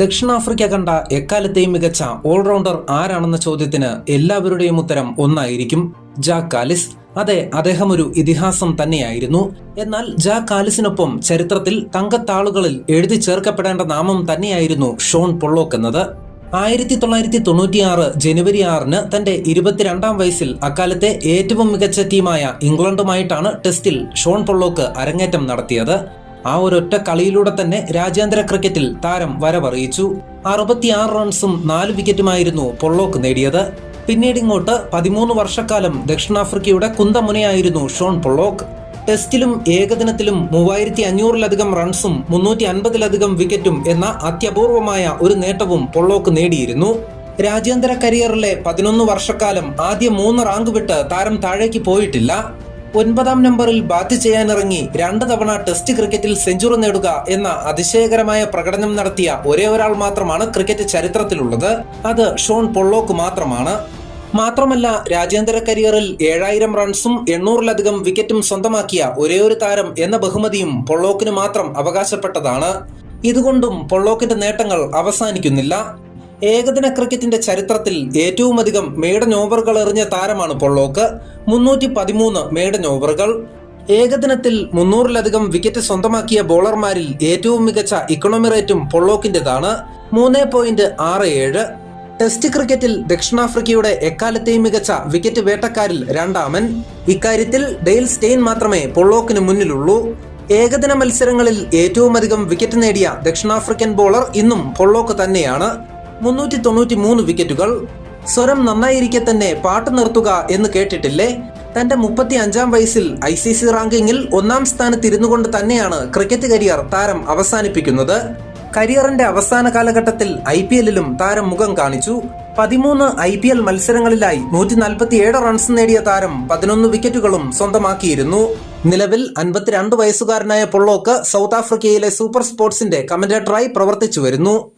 ദക്ഷിണാഫ്രിക്ക കണ്ട എക്കാലത്തെയും മികച്ച ഓൾറൗണ്ടർ ആരാണെന്ന ചോദ്യത്തിന് എല്ലാവരുടെയും ഉത്തരം ഒന്നായിരിക്കും ജാക്ക് കാലിസ് അതെ അദ്ദേഹം ഒരു ഇതിഹാസം തന്നെയായിരുന്നു. എന്നാൽ ജാക്ക് കാലിസിനൊപ്പം ചരിത്രത്തിൽ തങ്കത്താളുകളിൽ എഴുതി ചേർക്കപ്പെടേണ്ട നാമം തന്നെയായിരുന്നു ഷോൺ പൊള്ളോക്ക് എന്നത്. ആയിരത്തി തൊള്ളായിരത്തി തൊണ്ണൂറ്റിയാറ് ജനുവരി ആറിന് തന്റെ ഇരുപത്തിരണ്ടാം വയസ്സിൽ അക്കാലത്തെ ഏറ്റവും മികച്ച ടീമായ ഇംഗ്ലണ്ടുമായിട്ടാണ് ടെസ്റ്റിൽ ഷോൺ പൊള്ളോക്ക് അരങ്ങേറ്റം നടത്തിയത്. ആ ഒരൊറ്റ കളിയിലൂടെ തന്നെ രാജ്യാന്തര ക്രിക്കറ്റിൽ താരം വരവറിയിച്ചു. അറുപത്തിയാറ് റൺസും നാല് വിക്കറ്റുമായിരുന്നു പൊള്ളോക്ക് നേടിയത്. പിന്നീട് ഇങ്ങോട്ട് പതിമൂന്ന് വർഷക്കാലം ദക്ഷിണാഫ്രിക്കയുടെ കുന്തമുനയായിരുന്നു ഷോൺ പൊള്ളോക്ക്. ടെസ്റ്റിലും ഏകദിനത്തിലും മൂവായിരത്തി അഞ്ഞൂറിലധികം റൺസും മുന്നൂറ്റി അൻപതിലധികം വിക്കറ്റും എന്ന അത്യപൂർവമായ ഒരു നേട്ടവും പൊള്ളോക്ക് നേടിയിരുന്നു. രാജ്യാന്തര കരിയറിലെ പതിനൊന്ന് വർഷക്കാലം ആദ്യ മൂന്ന് റാങ്ക് വിട്ട് താരം താഴേക്ക് പോയിട്ടില്ല. ഒൻപതാം നമ്പറിൽ ബാറ്റ് ചെയ്യാനിറങ്ങി രണ്ട് തവണ ടെസ്റ്റ് ക്രിക്കറ്റിൽ സെഞ്ചുറി നേടുക എന്ന അതിശയകരമായ പ്രകടനം നടത്തിയ ഒരേ ഒരാൾ മാത്രമാണ് ക്രിക്കറ്റ് ചരിത്രത്തിലുള്ളത്. അത് ഷോൺ പൊള്ളോക്ക് മാത്രമാണ്. മാത്രമല്ല രാജ്യാന്തര കരിയറിൽ ഏഴായിരം റൺസും എണ്ണൂറിലധികം വിക്കറ്റും സ്വന്തമാക്കിയ ഒരേയൊരു ഒരു താരം എന്ന ബഹുമതിയും പൊള്ളോക്കിന് മാത്രം അവകാശപ്പെട്ടതാണ്. ഇതുകൊണ്ടും പൊള്ളോക്കിന്റെ നേട്ടങ്ങൾ അവസാനിക്കുന്നില്ല. ഏകദിന ക്രിക്കറ്റിന്റെ ചരിത്രത്തിൽ ഏറ്റവുമധികം മേഡൻ ഓവറുകൾ എറിഞ്ഞ താരമാണ് പൊള്ളോക്ക്. മുന്നൂറ്റി പതിമൂന്ന് മേഡൻ ഓവറുകൾ. ഏകദിനത്തിൽ മുന്നൂറിലധികം വിക്കറ്റ് സ്വന്തമാക്കിയ ബോളർമാരിൽ ഏറ്റവും മികച്ച ഇക്കണോമി റേറ്റും പൊള്ളോക്കിന്റേതാണ്. മൂന്ന് പോയിന്റ് ആറ് ഏഴ്. ടെസ്റ്റ് ക്രിക്കറ്റിൽ ദക്ഷിണാഫ്രിക്കയുടെ എക്കാലത്തെയും മികച്ച വിക്കറ്റ് വേട്ടക്കാരിൽ രണ്ടാമൻ. ഇക്കാര്യത്തിൽ ഡെയിൽ സ്റ്റെയിൻ മാത്രമേ പൊള്ളോക്കിന് മുന്നിലുള്ളൂ. ഏകദിന മത്സരങ്ങളിൽ ഏറ്റവും അധികം വിക്കറ്റ് നേടിയ ദക്ഷിണാഫ്രിക്കൻ ബോളർ ഇന്നും പൊള്ളോക്ക് തന്നെയാണ്. മുന്നൂറ്റി തൊണ്ണൂറ്റി മൂന്ന് വിക്കറ്റുകൾ. സ്വരം നന്നായിരിക്കെ തന്നെ പാട്ട് നിർത്തുക എന്ന് കേട്ടിട്ടില്ലേ? തന്റെ മുപ്പത്തി അഞ്ചാം വയസ്സിൽ ഐ സി സി റാങ്കിങ്ങിൽ ഒന്നാം സ്ഥാനത്തിരുന്നുകൊണ്ട് തന്നെയാണ് ക്രിക്കറ്റ് കരിയർ താരം അവസാനിപ്പിക്കുന്നത്. കരിയറിന്റെ അവസാന കാലഘട്ടത്തിൽ ഐ പി എല്ലിലും താരം മുഖം കാണിച്ചു. പതിമൂന്ന് ഐ പി എൽ മത്സരങ്ങളിലായി നൂറ്റി നാൽപ്പത്തി ഏഴ് റൺസ് നേടിയ താരം പതിനൊന്ന് വിക്കറ്റുകളും സ്വന്തമാക്കിയിരുന്നു. നിലവിൽ അൻപത്തിരണ്ട് വയസ്സുകാരനായ പൊള്ളോക്ക് സൗത്ത് ആഫ്രിക്കയിലെ സൂപ്പർ സ്പോർട്സിന്റെ കമന്റേറ്ററായി പ്രവർത്തിച്ചു വരുന്നു.